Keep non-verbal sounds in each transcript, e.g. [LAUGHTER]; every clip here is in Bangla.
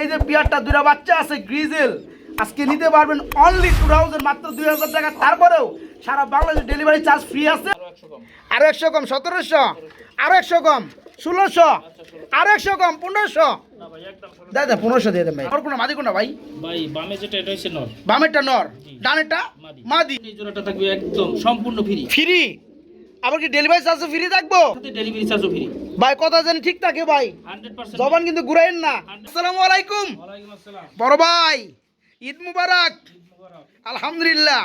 এই যে পিয়ারটা দুটা বাচ্চা আছে গ্রিজেল। আজকে নিতে পারবেন অনলি টু থাউজেন্ড মাত্র দুই হাজার টাকা। তারপরেও সারা বাংলাদেশ ডেলিভারি চার্জ ফ্রি আছে। আরও একশো কম সতেরোশো। আরও একশো কম ষোলোশো। আরও একশো কম পনেরোশো। দাদা পনেরোশো দিয়ে দেন ভাই। আর কোনো মাদি কোনটা ভাই? ভাই বামে যেটা এটা হচ্ছে নর। বামেরটা নর। ডানেরটা। মাদি। এই জোড়াটা থাকবে একদম সম্পূর্ণ ফ্রি ফ্রি আবার কি ডেলিভারি চার্জও ফ্রি থাকব? ডেলিভারি চার্জও ফ্রি ভাই কথা জানি ঠিক থাকে ভাই। জবান কিন্তু ঘুরাইন না। আসসালামু আলাইকুম। বড় ভাই ঈদ মুবারক। আলহামদুলিল্লাহ।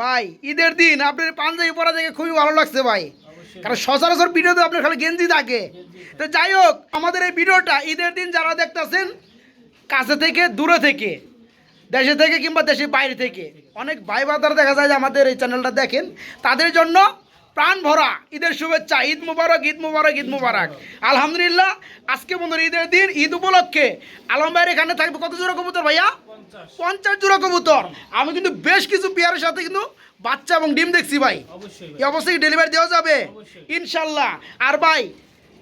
ভাই ঈদের দিন আপনার পাঞ্জাবি পরা দেখে খুবই ভালো লাগছে ভাই। কারণ সচরাচর ভিডিওতে আপনার খালি গেঞ্জি থাকে। তো যাই হোক আমাদের এই ভিডিওটা ঈদের দিন যারা দেখতেছেন কাছে থেকে দূরে থেকে দেশে থেকে কিংবা দেশের বাইরে থেকে অনেক ভাই বাদার দেখা যায় যে আমাদের এই চ্যানেলটা দেখেন। তাদের জন্য প্রাণ ভরা। ঈদের শুভেচ্ছা ঈদ মুবারক ঈদ মুবারক ঈদ মুবারক। আলহামদুলিল্লাহ আজকে বন্ধুরা ঈদের দিন ঈদ উপলক্ষে আলম ভাইয়ের এখানে থাকবে কত জোড়া কবুতর ভাইয়া? পঞ্চাশ। জোড়া কবুতর। আমি কিন্তু বেশ কিছু পেয়ারের সাথে কিন্তু বাচ্চা এবং ডিম দেখছি ভাই। অবশ্যই এই অবশ্যই ডেলিভারি দেওয়া যাবে? ইনশাল্লাহ। আর ভাই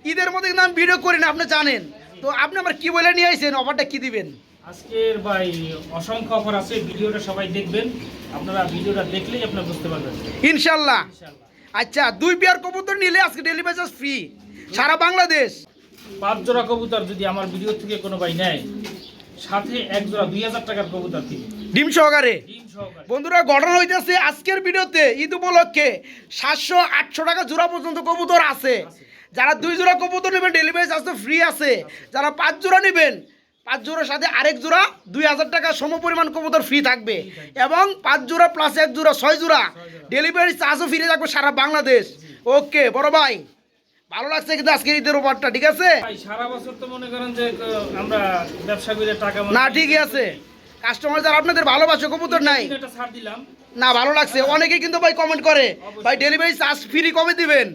ঈদের মধ্যে কিন্তু আমি ভিডিও করি না আপনি জানেন। তো আপনি আমার কি বলে নিয়ে আসছেন অফারটা কি দিবেন? আজকের ভাই অসংখ্য অফার আছে ভিডিওটা সবাই দেখবেন। আপনারা ভিডিওটা দেখলেই আপনারা বুঝতে পারবেন। ইনশাল্লাহ। ইনশাআল্লাহ আচ্ছা দুই পেয়ার কবুতর নিলে আজকে ডেলিভারি চার্জ ফ্রি সারা বাংলাদেশ। পাঁচ জোড়া কবুতর যদি আমার ভিডিও থেকে কোনো ভাই নেয় সাথে এক জোড়া দুই হাজার টাকার কবুতর দিবে। ডিম সহকারে। ডিম সহকারে। বন্ধুরা ঘটনা হইতেছে আজকের ভিডিওতে ঈদ উপলক্ষে সাতশো আটশো টাকা জোড়া পর্যন্ত কবুতর আছে। যারা দুই জোড়া কবুতর নেবেন ডেলিভারি চার্জ তো ফ্রি আছে। যারা পাঁচ জোড়া নেবেন পাঁচ জোড়ার সাথে আরেক জোড়া দুই হাজার টাকা সম পরিমাণ কবুতর ফ্রি থাকবে। এবং পাঁচ জোড়া প্লাস এক জোড়া ছয় জোড়া ডেলিভারি চার্জও ফ্রি থাকবে সারা বাংলাদেশ। ওকে বড় ভাই ভালো লাগছে কিন্তু আজকের ঈদের উপরটা ঠিক আছে? সারা বছর তো মনে করেন যে আমরা ব্যবসা করে টাকা না ঠিকই আছে। কাস্টমার যারা আপনাদের ভালোবাসে কবুতর নাই। ছাড় দিলাম। না ভালো লাগছে। অনেকেই কিন্তু ভাই কমেন্ট করে ভাই ডেলিভারি চার্জ ফ্রি কবে দিবেন?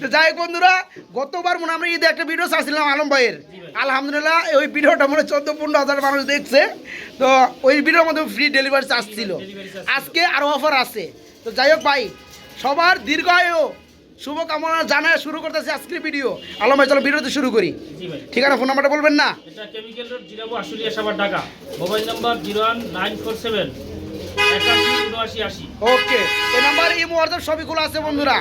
তো যাই বন্ধুরা গতবার মনে আমরা ঈদে একটা ভিডিও ছাড়ছিলাম আলম ভাইয়ের। আলহামদুলিল্লাহ ওই ভিডিওটা মনে চোদ্দ পনেরো হাজার মানুষ দেখছে। তো ওই ভিডিওর মধ্যে ফ্রি ডেলিভারি চার্জ ছিল আজকে আরও অফার আছে। তো যাই হোক ভাই সবার দীর্ঘায়ু শুভকামনা জানায় শুরু করতেছে আজকের ভিডিও আলম ভাই চলো ভিডিওতে শুরু করি। ঠিকানা ফোন নাম্বারটা বলবেন না? এটা chemical road Zirabo Ashulia Savar Dhaka. Mobile number zero one nine four seven okay এই নাম্বার এই মুহূর্তে সবই খোলা আছে বন্ধুরা।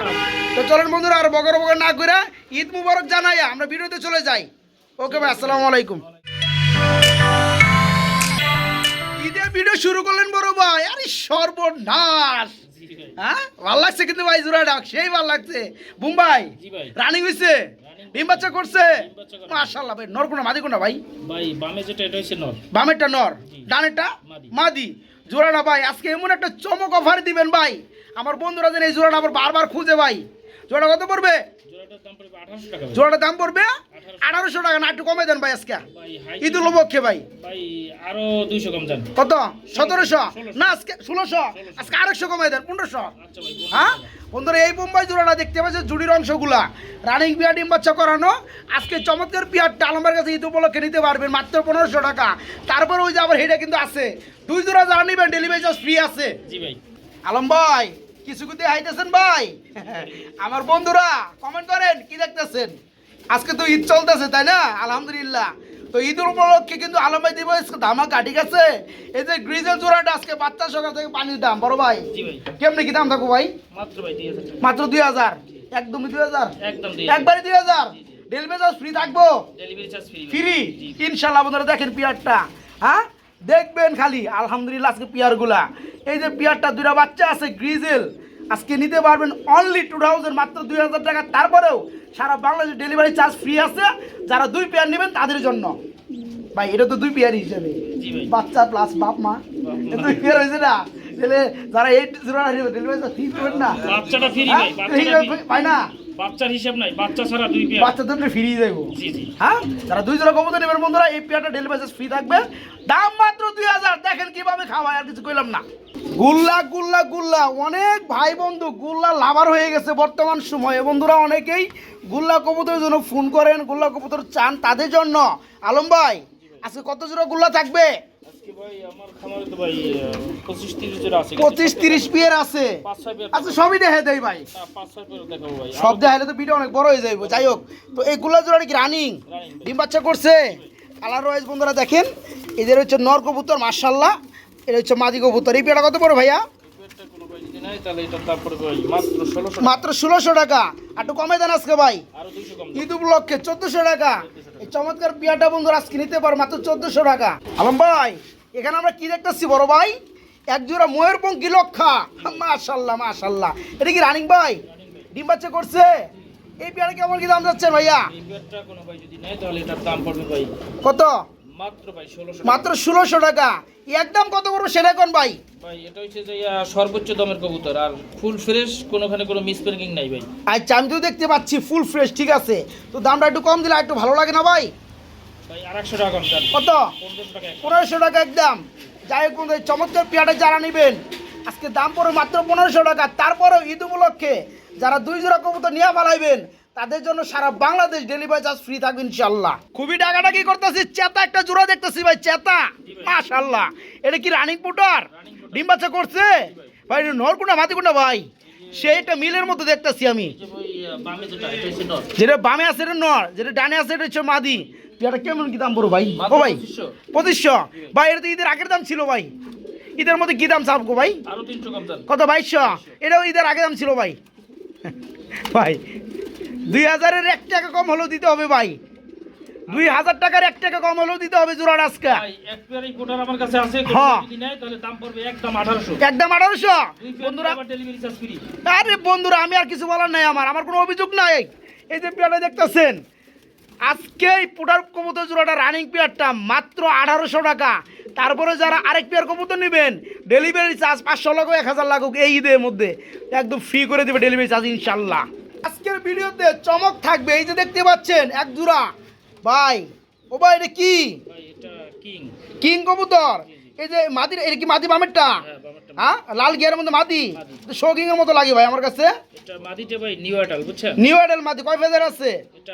তো চলেন বন্ধুরা আর বগর বগর না করে ঈদ মুবারক জানাই আমরা ভিডিওতে চলে যাই। ওকে ভাই আসসালামু আলাইকুম। ঈদের ভিডিও শুরু করলেন বড় ভাই আরে সর্বনাশ। হ্যাঁ? ভালো লাগছে কিন্তু ভাই জোড়া ডাক সেই ভালো লাগছে। মুম্বাই রানিং হইছে? Running ডিম বাচ্চা করছে? মাশাআল্লাহ ভাই নর কোনা মাদি কোনা ভাই? ভাই বামে যেটা এটা হচ্ছে নর। বামেরটা নর। ডানেরটা মাদি। জোড়াটা ভাই, আজকে এমন একটা চমক অফার দিবেন ভাই। আমার বন্ধুরা যেন এই জোড়াটা আবার বারবার খুঁজে ভাই। জোড়া কত পড়বে? জোড়াটার দাম পড়বে আঠারোশো টাকা না একটু কমে দেন ভাই আজকে। ঈদুল উপলক্ষে ভাই। আরও দুইশো কম যান। কত? সতেরোশো? না আজকে ষোলোশো। আজকে আরেকশো কমে দেন পনেরোশো। আচ্ছা হ্যাঁ? বন্ধুরা এই বোম্বাই জোড়াটা দেখতে পাচ্ছেন জুড়ির অংশগুলা। রানিং পিয়া ডিম বাচ্চা করানো। আজকে চমৎকার পিয়ারটা আলমের কাছে ঈদ উপলক্ষে নিতে পারবেন মাত্র পনেরোশো টাকা। তারপর ওই যে আবার হেডে কিন্তু আছে। দুই জোড়া যারা নেবেন ডেলিভারি চার্জ ফ্রি আছে। জি ভাই। আলম ভাই কিছু কিন্তু হাইতেছেন ভাই। আমার বন্ধুরা কমেন্ট করেন কি দেখতেছেন? আজকে তো ঈদ চলতেছে তাই না? আলহামদুলিল্লাহ। তো ঈদের উপলক্ষে কিন্তু আলম ভাই দিব ধামাকা ঠিক আছে? এই যে গ্রিজেল জোড়াটা আজকে বাচ্চা সকাল থেকে পানির দাম বড় ভাই। কেমনি কি দাম থাকব ভাই? মাত্র দুই হাজার। মাত্র দুই হাজার? একবারে দুই হাজার? ডেলিভারি চার্জ ফ্রি থাকব? ফ্রি ইনশাল্লাহ আপনারা দেখেন পিয়ারটা। হ্যাঁ? দেখবেন খালি আলহামদুলিল্লাহ আজকে পিয়ারগুলা। এই যে পিয়ারটা দুটা বাচ্চা আছে গ্রিজেল আজকে নিতে পারবেন অনলি টু থাউজেন্ড মাত্র দুই হাজার টাকা। তারপরেও সারা বাংলাদেশ ডেলিভারি চার্জ ফ্রি আছে। যারা দুই পেয়ার নেবেন তাদের জন্য। ভাই এটা তো দুই পেয়ার হিসেবে। বাচ্চা প্লাস বাপ মা। দুই পেয়ার হয়েছে না? তাহলে যারা eight zero delivery charge free করবেন না? বাচ্চাটা ফ্রি হ্যাঁ? ভাই না? বাচ্চার হিসাব নাই বাচ্চা ছাড়া দুই পেয়ার। বাচ্চাদের ফ্রি দেবো। জি জি। হ্যাঁ? যারা দুই জোড়া কবুতর নেবেন বন্ধুরা এই পেয়ারটা ডেলিভারি চার্জ ফ্রি থাকবে। দাম মাত্র দুই হাজার। দেখেন কীভাবে খাওয়ায় আর কিছু কইলাম না। গুল্লা গুল্লা গুল্লা। অনেক ভাই বন্ধু গুল্লা লাভার হয়ে গেছে বর্তমান সময়ে। বন্ধুরা অনেকেই গুল্লা কবুতরের জন্য ফোন করেন গুল্লা কবুতর চান তাদের জন্য। আলম ভাই আজকে কত জোড়া গুল্লা থাকবে? পঁচিশ তিরিশ আছে। পিয়ার আচ্ছা সবই দেখে দেয় ভাই। সব দেখাইলে তো ভিডিও অনেক বড় হয়ে যাইব। যাই হোক তো এই গুলা কি রানিং? ডিম বাচ্চা করছে? কালার ওয়াইজ বন্ধুরা দেখেন এদের হচ্ছে নর কবুতর মার্শাল্লাহ এটা হচ্ছে মাদি কবুতর। এই পেয়ারা কত ভাইয়া? মাত্র ষোলোশো টাকা। আর একটু কমে দেন আজকে ভাই। ঈদ উপলক্ষে চোদ্দশো টাকা। এই চমৎকার পিয়াটা বন্ধুরা আজকে নিতে পারো মাত্র চোদ্দশো টাকা। আলম ভাই। এখানে আমরা কি দেখতেছি বড় ভাই? এক জোড়া ময়ূরপঙ্খী লক্ষা। মাশাল্লাহ মাশাল্লাহ। এটা কি রানিং ভাই? ডিম বাচ্চা করছে? এই পেয়ারা কেমন কি দাম যাচ্ছে ভাইয়া? এই পেয়ারটা কোনো ভাই যদি নেয় তাহলে এটার দাম পড়বে ভাই। কত? মাত্র ষোলোশো টাকা। একদম কত বড় সেটা কোন ভাই? ভাই এটা হচ্ছে যে সর্বোচ্চ দামের কবুতর আর ফুল ফ্রেশ কোনোখানে কোনো মিসপ্যাকিং নাই ভাই। আচ্ছা আমি তো দেখতে পাচ্ছি ফুল ফ্রেশ ঠিক আছে। তো দামটা একটু কম দিলে একটু ভালো লাগে না ভাই? ভাই আর টাকা কত? পনেরোশো টাকা একদম যাই হোক চমৎকার পেয়ারটা যারা নেবেন আজকে দাম পড়ে মাত্র পনেরোশো টাকা। তারপরেও ঈদ উপলক্ষে যারা দুই জোড়া কবুতর নিয়ে পালাইবেন তাদের জন্য সারা বাংলাদেশ ডেলিভারি চার্জ ফ্রি থাকবে ইনশাল্লাহ খুবই টাকাটা কি করতেছি চেতা একটা জোড়া দেখতেছি ভাই চেতা। মাশাল্লাহ এটা কি রানিং পুটার ডিম বাচ্চা করছে? ভাই নরকুন্ডা মাতিকুন্ডা ভাই। সে একটা মিলের মতো দেখতেছি আমি। যেটা এটা বামে আছে এটা নর। যেটা ডানে আছে এটা হচ্ছে মাদি। পেয়ারটা কেমন কি দাম পড়ো ভাই? ও ভাই 2500 পঁচিশশো। ভাই এটা তো ঈদের আগের দাম ছিল ভাই। ঈদের মধ্যে কি দাম চাপবো ভাই? আরও তিনশো কম কত বাইশশো? এটাও ঈদের আগে দাম ছিল ভাই। ভাই দুই হাজারের এক টাকা কম হলেও দিতে হবে ভাই। দুই হাজার টাকার এক টাকা কম হলেও দিতে হবে জোড়া আজকে। একদম আঠারোশো। বন্ধুরা আরে বন্ধুরা আমি আর কিছু বলার নাই আমার আমার কোনো অভিযোগ নাই। এই যে পেয়ারটা দেখতেছেন আজকে এই পুটার কবুতর জোড়াটা রানিং পেয়ারটা মাত্র আঠারোশো টাকা। তারপরে যারা আরেক পেয়ার কবুতর নেবেন ডেলিভারি চার্জ পাঁচশো লাগুক এক হাজার লাগুক এই ঈদের মধ্যে একদম ফ্রি করে দেবে ডেলিভারি চার্জ ইনশাল্লাহ। আজকের ভিডিওতে চমক থাকবে এই যে দেখতে পাচ্ছেন এক জোড়া। ভাই ও ভাই এটা কি? ভাই এটা কিং। কিং কবুতর। এই যে মাদি এটা কি মাদি বামেরটা? হ্যাঁ হ্যাঁ লাল গিয়ারের মধ্যে মাদি। শোকিং এর মতো লাগে ভাই আমার কাছে। এটা মাদিটা ভাই নিউ আইডেল মাদি কয় ফেদার আছে? এটা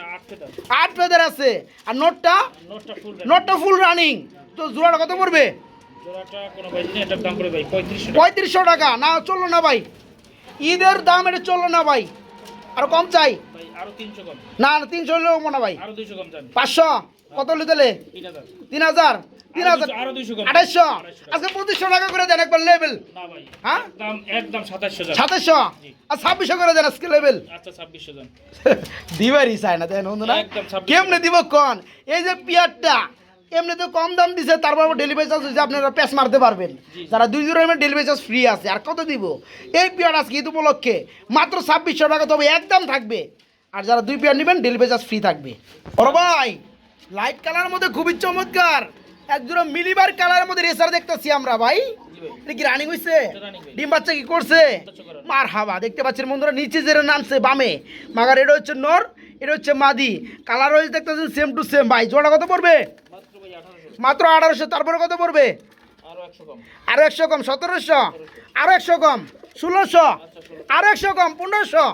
আট ফেদার আছে। আর নোটটা? নোটটা ফুল নোটটা ফুল রানিং তো জোড়াটা কত পড়বে? পঁয়ত্রিশশো টাকা। না চলল না ভাই। ঈদের দাম এটা চলল না ভাই। আর কম চাই? না না তিনশো হলেও মনে ভাই। পাঁচশো? কত হলে দিলে? তিন হাজার। তিন হাজার? টাকা। আজকে পঁচিশশো টাকা করে দেন একবার লেভেল হ্যাঁ? সাতাশশো আর ছাব্বিশশো করে দেন আজকে লেভেল আচ্ছা [LAUGHS] দিবারই না দেখেন বন্ধুরা? একদম 26 কেমনে দিব কন? এই যে পিয়ারটা এমনি তো কম দাম দিছে তারপর ডেলিভারি চার্জ হচ্ছে আপনারা প্যাস মারতে পারবেন। যারা দুই জিরো এমএর ডেলিভারি চার্জ ফ্রি আছে আর কত দিব? এই পিয়ার আজকে ঈদ উপলক্ষে মাত্র ছাব্বিশশো টাকা তবে একদম থাকবে। আর যারা দুই পেয়ার নেবেন ডেলিভারি চার্জ ফ্রি থাকবে। বড় ভাই লাইট কালার মধ্যে খুবই চমৎকার। একজোড়া মিলিবার কালারের মধ্যে রেসার দেখতেছি আমরা ভাই। এটা কি রানিং ভাই। ডিম বাচ্চা কি করছে? মার হাবা দেখতে পাচ্ছেন বন্ধুরা নিচে যে নামছে বামে। মাগার এটা হচ্ছে নর এটা হচ্ছে মাদি। কালার ওয়াইজ দেখতেছেন সেম টু সেম ভাই। জোড়া কত পড়বে? মাত্র আঠারোশো তারপরে কত পড়বে? আরও একশো কম। সতেরোশো। আরও একশো কম। ষোলোশো। আরও একশো কম পনেরোশো।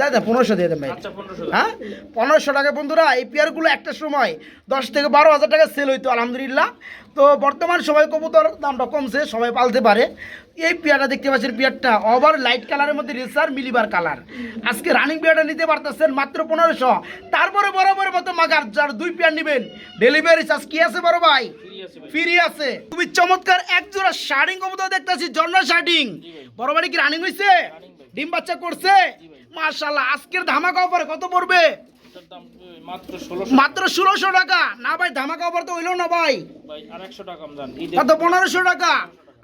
দাদা পনেরোশো দিয়ে দেন ভাই। আচ্ছা হ্যাঁ? পনেরোশো টাকা বন্ধুরা এই পেয়ারগুলো একটা সময় দশ থেকে বারো হাজার টাকা সেল হইতো আলহামদুলিল্লাহ। তো বর্তমান সময় কবুতর দামটা কমছে সবাই পালতে পারে। এই পেয়ারটা দেখতে পাচ্ছেন পেয়ারটা ওভার লাইট কালারের মধ্যে রেসার মিলিবার কালার আজকে রানিং পেয়ারটা নিতে পারতেছেন মাত্র পনেরোশো। তারপরে বরাবর মতো মাগার যার দুই পেয়ার নেবেন। ডেলিভারি চার্জ কি আছে বড় ভাই? ফ্রি আছে ভাই। খুবই চমৎকার এক জোড়া শার্টিং কবুতর দেখতেছি জন্না শার্টিং বড় বাড়ি কি রানিং হয়েছে ডিম বাচ্চা করছে? মার্শাল্লাহ আজকের ধামাকা অফারে কত পড়বে? মাত্র ষোলোশো। টাকা। না ভাই ধামাকা অফার তো হইল না ভাই। ভাই কত? পনেরোশো টাকা।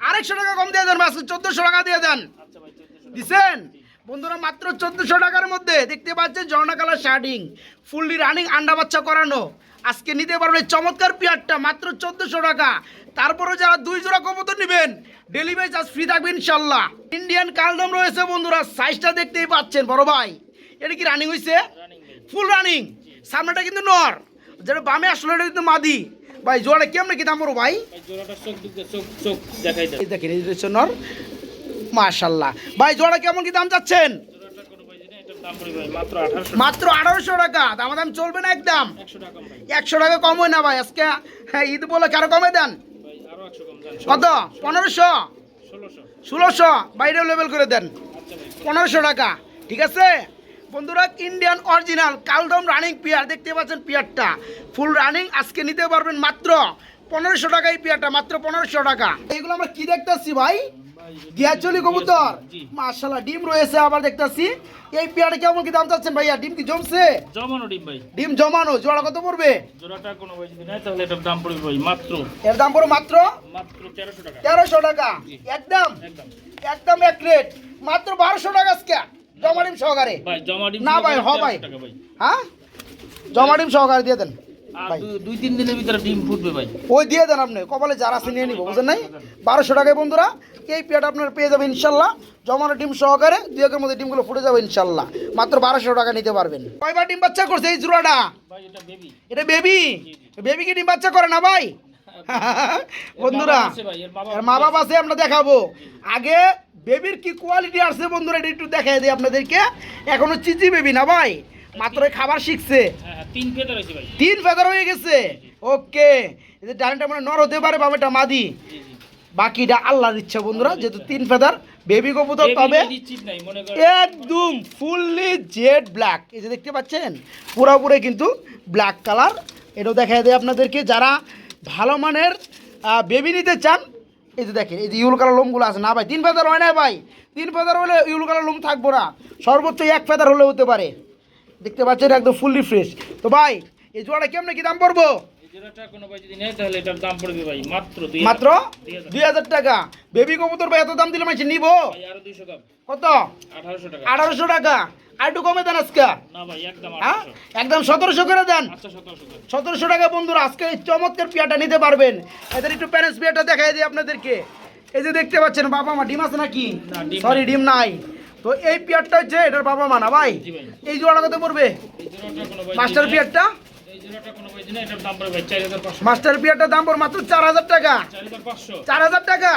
আরেকশো টাকা কম দিয়ে দেন চোদ্দশো টাকা দিয়ে দেন। আচ্ছা ভাই দিছেন? বন্ধুরা মাত্র চোদ্দশো টাকার মধ্যে দেখতে পাচ্ছেন ঝর্ণা কালার শার্টিং ফুললি রানিং আন্ডা বাচ্চা করানো। আজকে নিতে পারবে চমৎকার পেয়ারটা মাত্র চোদ্দশো টাকা। তারপরে যারা দুই জোড়া কবুতর নেবেন ডেলিভারি চার্জ ফ্রি থাকবে ইনশাল্লাহ। ইন্ডিয়ান কালদম রয়েছে বন্ধুরা সাইজটা দেখতেই পাচ্ছেন বড় ভাই। এটা কি রানিং হয়েছে ফুল রানিং সামনেটা কিন্তু নর। যেটা বামে আসলে এটা কিন্তু মাদি। ভাই জোড়াটা কেমন কি দাম বড় ভাই? দেখেন এই নর। মাশাল্লাহ ভাই, জোড়া কেমন কি দাম চাচ্ছেন? মাত্র আঠারোশো টাকা। দাম দাম চলবে না একদম। একশো টাকা কম হয় না ভাই, আজকে হ্যাঁ ঈদ বলে কারও কমে দেন? কত? পনেরোশো? ষোলোশো। বাইরেও লেভেল করে দেন। পনেরোশো টাকা। ঠিক আছে? বন্ধুরা ইন্ডিয়ান অরিজিনাল কালদম রানিং পিয়ার দেখতে পাচ্ছেন পিয়ারটা ফুল রানিং আজকে নিতে পারবেন মাত্র পনেরোশো টাকা এই পিয়ারটা মাত্র পনেরোশো টাকা। এগুলো আমরা কি দেখতেছি ভাই? গিয়াচলি কবুতর। জি। মাশাল্লাহ ডিম রয়েছে আবার দেখতেছি। এই পেয়ারটা কেমন কি দাম চাচ্ছেন ভাইয়া? ডিম কি জমছে? জমানো ডিম ভাই। ডিম জমানো জোড়া কত পড়বে? জোড়াটা কোনো ভাই যদি নেয় তাহলে এটার দাম পড়বে ভাই মাত্র। এর দাম পড়বে মাত্র? মাত্র তেরোশো টাকা। তেরোশো টাকা। একদম? একদম। একদম এক রেট। মাত্র বারোশো টাকা আজকে। জমা ডিম সহকারে। ভাই জমা ডিম না ভাই, হ ভাই। 1300 হ্যাঁ? জমা ডিম সহকারে দিয়ে দেন। দুই তিন দিনের ভিতরে ডিম ফুটবে ভাই। ওই দিয়ে দেন আপনি। কপালে যারা আছে নিয়ে নিব বুঝেন নাই? বারোশো টাকায় বন্ধুরা এই আপনার পেয়ে যাবেন ইনশাল্লাহ। জমানো ডিম সহকারে দুই একের মধ্যে ডিমগুলো ফুটে যাবে ইনশাল্লাহ। মাত্র বারোশো টাকা নিতে পারবেন। কয়বার ডিম বাচ্চা করছে এই জোড়াটা? এটা বেবি বেবি কি ডিম বাচ্চা করে না ভাই? বন্ধুরা মা বাবা আছে আমরা দেখাবো। আগে বেবির কি কোয়ালিটি আসছে বন্ধুরা এটা একটু দেখাই দিই আপনাদেরকে। এখনও চিচি বেবি না ভাই মাত্র খাবার শিখছে। হ্যাঁ, তিন ফেদার হয়েছে ভাই। তিন ফেদার হয়ে গেছে। ওকে এই যে ডাইনটা মানে নর হতে পারে বাবাটা মাদি। বাকিটা আল্লাহর ইচ্ছা বন্ধুরা যেহেতু তিন ফেদার বেবি কবুতর তবে একদম ফুললি জেড ব্ল্যাক এই যে দেখতে পাচ্ছেন পুরোপুরি কিন্তু ব্ল্যাক কালার এটাও দেখা দেয় আপনাদেরকে যারা ভালো মানের বেবি নিতে চান এই যে দেখেন এই যে ইউল কালার লোমগুলো আছে। না ভাই তিন ফেদার হয় না ভাই। তিন ফেদার হলে ইউল কালার লোম থাকব না। সর্বোচ্চ এক ফেদার হলে হতে পারে। দেখতে পাচ্ছেন একদম ফুললি ফ্রেশ তো ভাই এই জোড়াটা কেমন কি দাম পড়ব? মাত্র দুই হাজার। টাকা। বেবি কবুতর ভাই এত দাম দিলে মাইছে নিবো? কত? আঠারোশো টাকা। আর একটু কমে দেন আজকে। একদম হ্যাঁ? একদম সতেরোশো করে দেন। আচ্ছা সতেরোশো টাকা বন্ধুরা আজকে এই চমৎকার পিয়াটা নিতে পারবেন। এদের একটু প্যারেন্টস পিয়াটা দেখাই দিই আপনাদেরকে। এই যে দেখতে পাচ্ছেন বাবা মা ডিম আছে নাকি? সরি ডিম নাই। তো এই পিয়ারটা হচ্ছে এটার বাবা মানা ভাই? এই জোড়াটা কত পড়বে? মাস্টার পিয়ারটা? মাস্টার পিয়ারটার দাম পড়বে মাত্র চার হাজার টাকা। চার হাজার টাকা?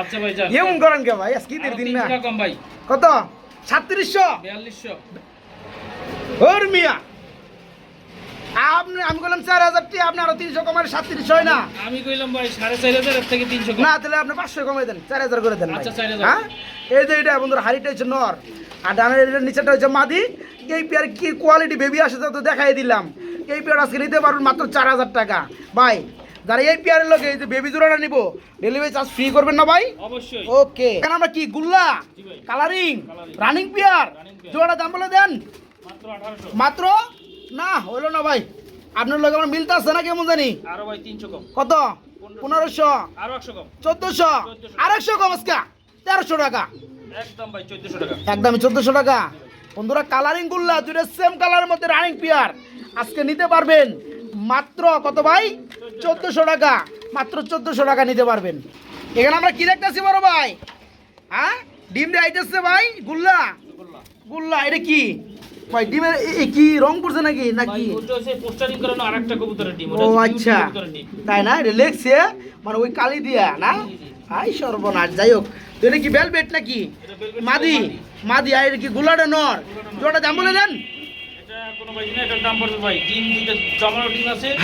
আচ্ছা ভাই এমন করেন কে ভাই? আজকে ঈদের দিন না। কত? সাতত্রিশশো? বিয়াল্লিশশো। ওর মিয়া। আপনি আমি বললাম চার হাজার টি আপনি আরও তিনশো কমার সাতত্রিশ হয় না। আমি কইলাম ভাই সাড়ে চার হাজার থেকে তিনশো না তাহলে আপনি পাঁচশো কমাই দেন চার হাজার করে দেন। আচ্ছা, 4000 হ্যাঁ? এই যে এটা বন্ধুরা হাড়িটা হচ্ছে নর। আর ডানের এটার নিচেটা হচ্ছে মাদি। এই পেয়ার কি কোয়ালিটি বেবি আসে তা তো দেখাই দিলাম। এই পেয়ার আজকে নিতে পারবেন মাত্র চার হাজার টাকা। ভাই যারা এই পেয়ারের লোকে এই যে বেবি জোড়াটা নিবো ডেলিভারি চার্জ ফ্রি করবেন না ভাই? অবশ্যই। ওকে এখানে আমরা কি গুল্লা? কালারিং রানিং পেয়ার জোড়াটা দাম বলে দেন। মাত্র না হইল না ভাই। আপনার লোক আমার মিলতে আসছে না কেমন জানি? আরও ভাই তিনশো কম। কত? পনেরোশো। আরও একশো কম। চোদ্দশো? আড়াইশো কম আজকে? তেরোশো টাকা। একদম ভাই চোদ্দশো টাকা। একদমই চোদ্দশো টাকা। বন্ধুরা কালারিং গুল্লা দুটো সেম কালারের মধ্যে রানিং পিয়ার আজকে নিতে পারবেন মাত্র কত ভাই? চোদ্দশো টাকা। মাত্র চোদ্দশো টাকা নিতে পারবেন। এখানে আমরা কি দেখতেছি বড় ভাই? হ্যাঁ? ডিম দিয়ে আইতেছে ভাই গুল্লা। গুল্লা এটা কি? ভাই ডিমের কি রং পড়ছে নাকি? নাকি? পোস্টারিং করানো আরেকটা কবুতরের ডিম ও আচ্ছা। তাই না? এটা লেখছে মানে ওই কালি দিয়া না? আই সর্বনাশ যাই হোক। তো এটা কি বেলবেট নাকি? মাদি। মাদি আর কি গুলাটা নর? জোটা দাম বলে দেন।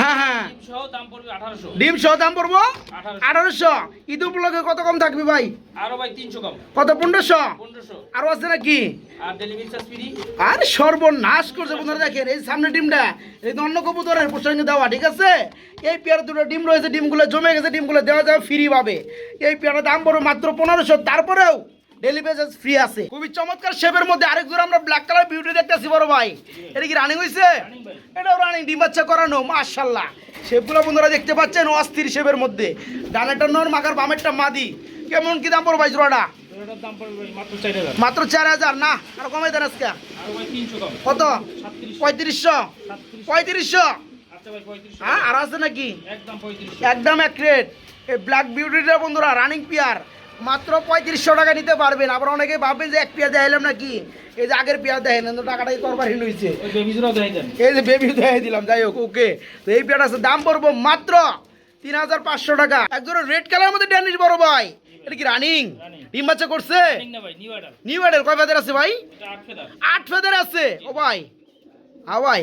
হ্যাঁ হ্যাঁ। ডিম সহ দাম পড়বে আঠারোশো। আঠারোশো। ঈদ উপলক্ষে কত কম থাকবে ভাই? আরও ভাই তিনশো কম। কত পনেরোশো? আরও আছে নাকি? আর সর্বনাশ করছে বন্ধুরা দেখেন এই সামনে ডিমটা এই তো অন্য কবুতরের পোস্টারিং দেওয়া ঠিক আছে? এই পেয়ারে দুটো ডিম রয়েছে ডিমগুলো জমে গেছে ডিমগুলো দেওয়া যাবে ফ্রি পাবে এই পেয়ারের দাম পড়বে মাত্র পনেরোশো তারপরেও ডেলিভারি চার্জ ফ্রি আছে। খুবই চমৎকার শেপের মধ্যে আরেক জোড়া আমরা ব্ল্যাক কালার বিউটি দেখতেছি বড় ভাই। এটা কি রানিং হয়েছে ভাই। এটাও রানিং ডিম বাচ্চা করানো মাশাল্লাহ শেপগুলো বন্ধুরা দেখতে পাচ্ছেন অস্থির শেপের মধ্যে। ডানেরটা নর মাকার বামেরটা মাদি। কেমন কি দাম পড়বে ভাই জোড়াটা? মাত্র চার হাজার। না? আর কমাই দেন আজকে। কত? পঁয়ত্রিশশো? পঁয়ত্রিশশো? আচ্ছা ভাই পঁয়ত্রিশ হ্যাঁ আর আছে নাকি? একদম একদম এক রেট এই ব্ল্যাক বিউটিটা বন্ধুরা রানিং পিয়ার মাত্র পঁয়ত্রিশশো টাকা নিতে পারবেন। আবার অনেকে ভাববেন যে এক পিয়ার দেখাইলাম নাকি? এই যে আগের পেঁয়াজ দেখেন তো টাকাটাই করবারই হয়েছে এই যে বেবি দেখাই দিলাম যাই হোক ওকে। তো এই পিয়ারটা আছে দাম পড়ব মাত্র তিন হাজার পাঁচশো টাকা। একজন রেড কালার মধ্যে ড্যানিশ বড় ভাই। এটা কি রানিং। ডিম বাচ্চা করছে? নিউ অর্ডার কয় ফেদের আছে ভাই? আট ফেদার। আছে। ও ভাই। হ্যাঁ ভাই।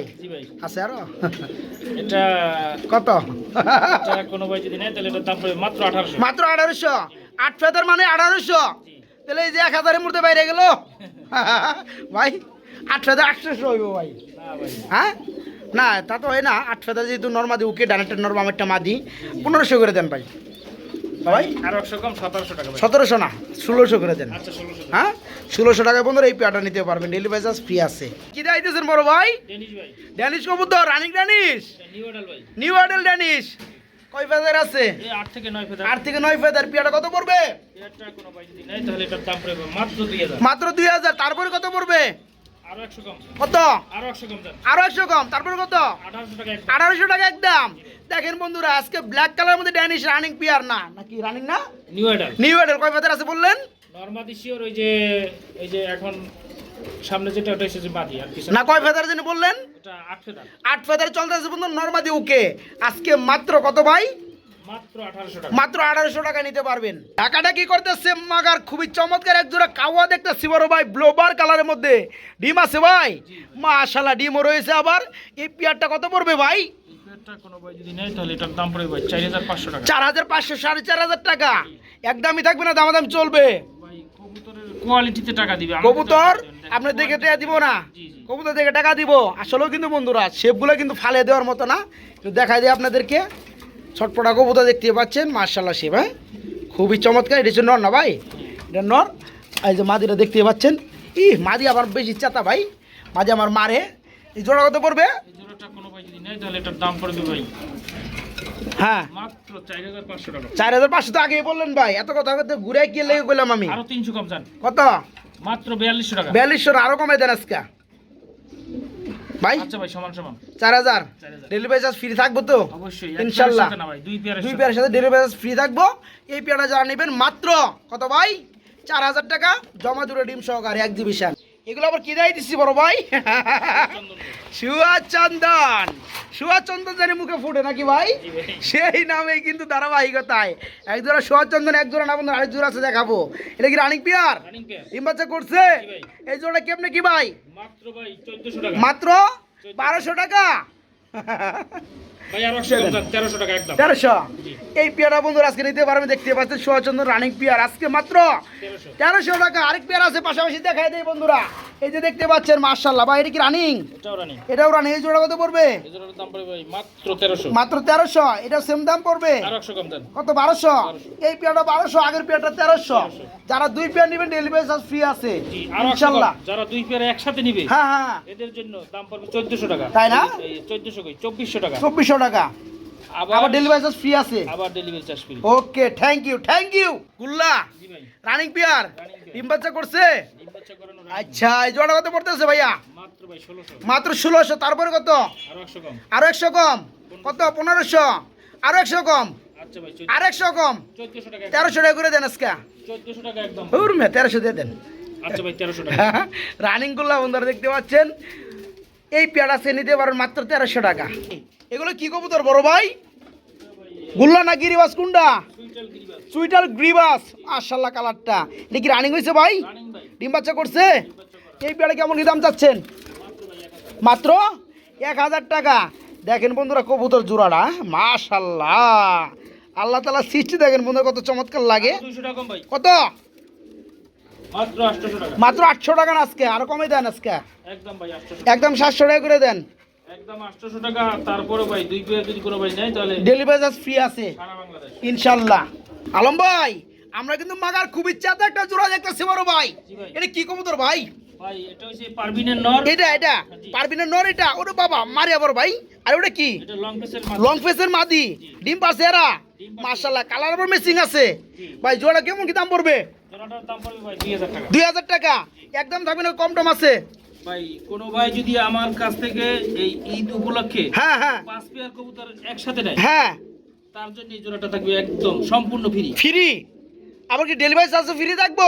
আছে আরও? এটা কত? কোনো ভাই যদি নেয় তাহলে দাম পড়বে মাত্র আঠারোশো। মাত্র আঠারোশো? আট ফেদার মানে আঠারোশো। তাহলে এই যে এক হাজারের মধ্যে বাইরে গেল। [LAUGHS] ভাই আট হাজার আটশোশো হইব ভাই। ভাই হ্যাঁ? না তা তো হয় না। আট ফেদা যেহেতু নর্মাদি উকে ডানেরটা নর্মা আমারটা মাদি। পনেরোশো করে দেন ভাই। ভাই? আর কম সতেরোশো টাকা সতেরোশো না ষোলোশো করে দেন। আচ্ছা ষোলোশো হ্যাঁ? ষোলোশো টাকায় বন্ধুরা এই পেয়ারটা নিতে পারবেন। ডেলিভারি চার্জ ফ্রি আছে। কি দাইতেছেন বড় ভাই? ড্যানিশ কবুতর রানিং ড্যানিশ নিউ আডেল ড্যানিশ কয় ফেদার আছে? আট থেকে নয় ফেদার। আট থেকে নয় ফেদার পেয়ারটা কত পড়বে? মাত্র দুই হাজার। তারপরে কত পড়বে? কত? আরও একশো কম তারপরে কত? আঠারোশো টাকা একদম। দেখেন বন্ধুরা আজকে ব্ল্যাক কালার মধ্যে ড্যানিশ রানিং পিয়ার না। নাকি রানিং না? নিউ অ্যাডাল নিউ এডের কয় ফেদার আছে বললেন? নর্মাদি ওই যে এই যে এখন সামনে যেটা ওটা এসেছে বাদি আর না কয় ফেদার যিনি বললেন? আট ফেদার। চলতেছে বন্ধু নর্মাদি ওকে। আজকে মাত্র কত ভাই? মাত্র আঠারোশো টাকা। নিতে পারবেন। টাকাটা কি করতেছে মাগার? খুবই চমৎকার এক জোড়া কাওয়া দেখতেছি বড় ভাই ব্লোবার কালারের মধ্যে। ডিম আছে ভাই? মাশাল্লাহ ডিমও রয়েছে আবার। এই পেয়ারটা কত পড়বে ভাই? চার হাজার পাঁচশো সাড়ে চার হাজার টাকা। একদমই থাকবে না দামাদাম চলবে। কোয়ালিটিতে টাকা দিবে কবুতর? টাকা দেবেন না। আপনি দেখে টাকা দিব না। কবুতর দেখে টাকা দিব। আসলেও কিন্তু বন্ধুরা শেপগুলো কিন্তু ফালে দেওয়ার মতো না। দেখাই দিই আপনাদেরকে। ছটপটা কবুতর দেখতে পাচ্ছেন মার্শাল্লাহ শেপ হ্যাঁ? খুবই চমৎকার এটা হচ্ছে নর না ভাই? এটা নর। এই যে মাদিটা দেখতে পাচ্ছেন। ই মাদি আবার বেশি চাতা ভাই। মাদি আমার মারে। এই জোড়া কত পড়বে? হ্যাঁ। চার হাজার পাঁচশো তো আগেই বললেন ভাই। এত কথা কথা ঘুরে গিয়ে লেগে গেলাম আমি। আরও তিনশো কম কত? মাত্র বিয়াল্লিশশো টাকা। বিয়াল্লিশশো আরও কমে দেন আজকে। ভাই আচ্ছা ভাই সমান সমান। ডেলিভারি চার্জ ফ্রি থাকব তো? অবশ্যই ইনশাল্লাহ। ইনশাল্লাহ না ভাই দুই পেয়ারের দুই পেয়ারের সাথে ডেলিভারি চার্জ ফ্রি থাকব। এই পেয়ারটা যারা নেবেন মাত্র কত ভাই? চার হাজার টাকা। জমা দুটো ডিম সহকারে এক্সিবিশন এগুলো আবার কি দেয় দিচ্ছি বড় ভাই? সুয়া চন্দন সুয়া চন্দন জানি মুখে ফুটে নাকি ভাই। সেই নামে কিন্তু ধারাবাহিকতায়। এক জোড়া সুয়া চন্দন এক জোড়া না বন্ধু আরেক জোড়া আছে দেখাবো। এটা কি রানিং পিয়ার? ডিম বাচ্চা করছে। এই জোড়া কেমনে কি ভাই? মাত্র ভাই চোদ্দশো টাকা। মাত্র বারোশো টাকা? তেরোশো। এই পেয়ারা বন্ধুরা আজকে নিতে দেখতে পাচ্ছেন সুয়াচন্দ্র রানিং পেয়ার। আজকে মাত্র তেরোশো। টাকা আরেক পেয়ার আছে পাশাপাশি দেখাই দেয় বন্ধুরা। এই যে দেখতে পাচ্ছেন মার্শাল্লাহ ভাই এটা কি রানিং এটাও রানিং এটাও রানিং এই জোড়া কত পড়বে? এই দাম পড়বে মাত্র তেরোশো। এটা সেম দাম পড়বে? কত বারোশো? এই পেয়ারটা বারোশো আগের পেয়ারটা তেরোশো। যারা দুই পেয়ার নেবেন ডেলিভারি চার্জ ফ্রি আছে। ইনশাল্লাহ যারা দুই পেয়ারে একসাথে নিবে হ্যাঁ হ্যাঁ। এদের জন্য দাম পড়বে চোদ্দশো টাকা। তাই না? চোদ্দশো চব্বিশশো টাকা। চব্বিশশো টাকা। আবার ডেলিভারি চার্জ ফ্রি আছে। আবার delivery charge free okay thank you thank you গুল্লা ji ভাই। রানিং পেয়ার ডিম বাচ্চা করছে? ডিম বাচ্চা আচ্ছা এই জোড়া কত পড়তেছে ভাইয়া? মাত্র ষোলোশো। তারপরে কত? আরও একশো কম। কত? পনেরোশো। আরও একশো কম? আচ্ছা আর একশো কম? তেরোশো টাকা করে দেন আজকে। একদম। তেরোশো দিয়ে দেন। আচ্ছা [LAUGHS] রানিং করলাম বন্ধুরা দেখতে পাচ্ছেন। এই পেয়ারা সে নিতে পারেন মাত্র তেরোশো টাকা। এগুলো কি কবুতর বড় ভাই? গুল্লা না গিরিবাস গিরিবাস। সুইটার গ্রিবাস। আশাল্লাহ কালারটা। এটা কি রানিং হয়েছে ভাই? ডিম বাচ্চা করছে? এই পেয়ারা কেমন কি দাম চাচ্ছেন? মাত্র এক হাজার টাকা। দেখেন বন্ধুরা কবুতর জোড়াটা মাশাল্লাহ। আল্লাহ তালা সৃষ্টি দেখেন বন্ধুরা কত চমৎকার লাগে। কত? মাত্র আটশো টাকা না আজকে? আরও কমে দেন আজকে। একদম সাতশো টাকা করে দেন। ডেলিভারি চার্জ ফ্রি আছে। ইনশাল্লাহ। আলম ভাই আমরা কিন্তু মাগার খুব ইচ্ছা ইচ্ছাতে একটা জোড়া দেখতেছি বড় ভাই। এটা কি কবুতর ভাই? ভাই এটা পারবিনের নর। এটা নর এটা? ওটা বাবা মারে আবার ভাই। আর ওটা কি? লং ফেসের মাদি। ডিম পাশে এরা? মাশাল্লাহ কালার আবার মেসিং আছে। ভাই জোড়া কেমন কি দাম পড়বে? হাজার টাকা। দুই হাজার টাকা? একদম থাকবে না কম টম আছে? ভাই কোনো ভাই যদি আমার কাছ থেকে এই ঈদ উপলক্ষে হ্যাঁ হ্যাঁ। পাঁচ পেয়ার কবুতর একসাথে নেয় হ্যাঁ। তার জন্য এই জোড়াটা থাকবে একদম সম্পূর্ণ ফ্রি ফ্রি আবার কি ডেলিভারি চার্জও ফ্রি থাকব?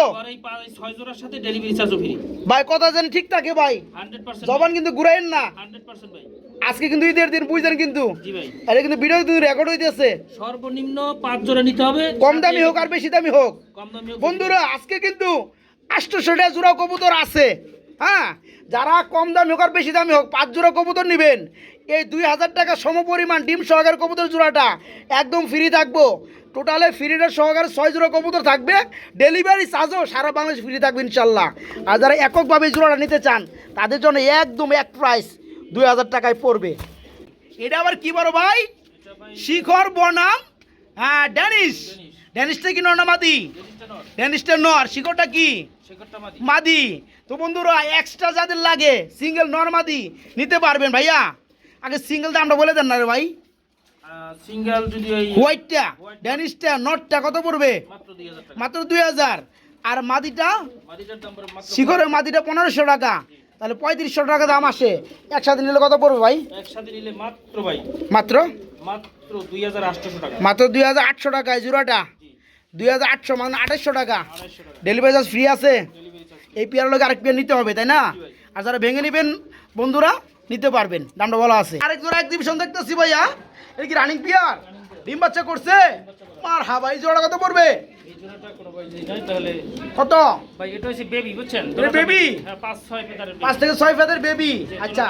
ছয় জোড়ার সাথে ডেলিভারি চার্জও ফ্রি ভাই কথা যেন ঠিক থাকে ভাই। জবান কিন্তু ঘুরাইন না। ভাই। আজকে কিন্তু ঈদের দিন বুঝছেন কিন্তু। জি ভাই। আরে কিন্তু ভিডিও কিন্তু রেকর্ড হইতেছে। সর্বনিম্ন পাঁচ জোড়া নিতে হবে। কম দামি হোক আর বেশি দামি হোক। কম দামি হোক। বন্ধুরা আজকে কিন্তু আটশোশো টাকা জোড়া কবুতর আছে। হ্যাঁ? যারা কম দামি হোক আর বেশি দামি হোক পাঁচ জোড়া কবুতর নেবেন। এই দুই হাজার টাকা সমপরিমাণ ডিম সহকারে কবুতর জোড়াটা একদম ফ্রি থাকব। টোটালে ফ্রিটা সহকারে ছয় জোড়া কবুতর থাকবে। ডেলিভারি চার্জও সারা বাংলাদেশ ফ্রি থাকবে ইনশাল্লাহ আর যারা এককভাবে এই জোড়াটা নিতে চান, তাদের জন্য একদম এক প্রাইস দুই হাজার টাকায় পড়বে। এটা আবার কি বড় ভাই? শিখর বনাম। হ্যাঁ ড্যানিশ ড্যানিশটা কি নর না ড্যানিশটা নর। শিখরটা কি? মাদি। তো বন্ধুরা এক্সট্রা যাদের লাগে সিঙ্গেল নর মাদি নিতে পারবেন ভাইয়া। আগে সিঙ্গেল দামটা বলে দেন না রে ভাই। সিঙ্গেল যদি ওই হোয়াইটটা ড্যানিশটা নটটা কত পড়বে? মাত্র দুই হাজার আর মাদিটা? শিখরের মাদিটা পনেরোশো টাকা। তাহলে পঁয়ত্রিশশো টাকা দাম আসে। একসাথে নিলে কত পড়বে ভাই? একসাথে নিলে মাত্র ভাই। মাত্র? মাত্র দুই হাজার আটশোশো টাকা। মাত্র দুই হাজার আটশো টাকায় জোড়াটা। দুই হাজার আটশো মানে আঠাশশো টাকা। ডেলিভারি চার্জ ফ্রি আছে। এই পেয়ার লোক আরেক পেয়ার নিতে হবে তাই না? আর যারা ভেঙে নেবেন বন্ধুরা নিতে পারবেন। দামটা বলা আছে। আরেক জোড়া এক্সিবিশন দেখতেছি ভাইয়া। এটা কি রানিং পেয়ার ডিম বাচ্চা করছে? ভাই জোড়া কত পড়বে? কত? ভাই এটা হচ্ছে বেবি বুঝছেন? এটা হ্যাঁ পাঁচ থেকে ছয় ফেদের বেবি আচ্ছা।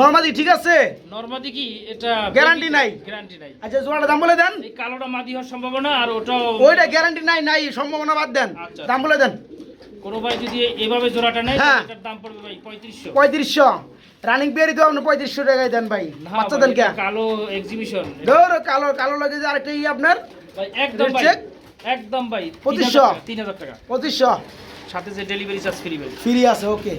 নর্মালি ঠিক আছে? নর্মাদি কি? এটা Guarantee নাই? গ্যারান্টি নাই। আচ্ছা জোড়াটা দাম বলে দেন। এই কালোটা মাদি হওয়ার সম্ভাবনা আর ওটাও ওইটা গ্যারান্টি নাই নাই সম্ভাবনা বাদ দেন। আচ্ছা। দাম বলে দেন। কোনো ভাই যদি এভাবে জোড়াটা নেয় হ্যাঁ। এটার দাম পড়বে ভাই পঁয়ত্রিশশো। পঁয়ত্রিশশো। রানিং পেয়ারই তো আপনি পঁয়ত্রিশশো টাকায় দেন ভাই। বাচ্চা দেন কে? কালো এক্সিবিশন ধর কালো কালো লাগে যে আরেকটা ই আপনার। একদম ভাই একদম ভাই পঁচিশশো? তিন হাজার টাকা। পঁচিশশো। সাথে যে ডেলিভারি চার্জ ফ্রি ফ্রি আছে ওকে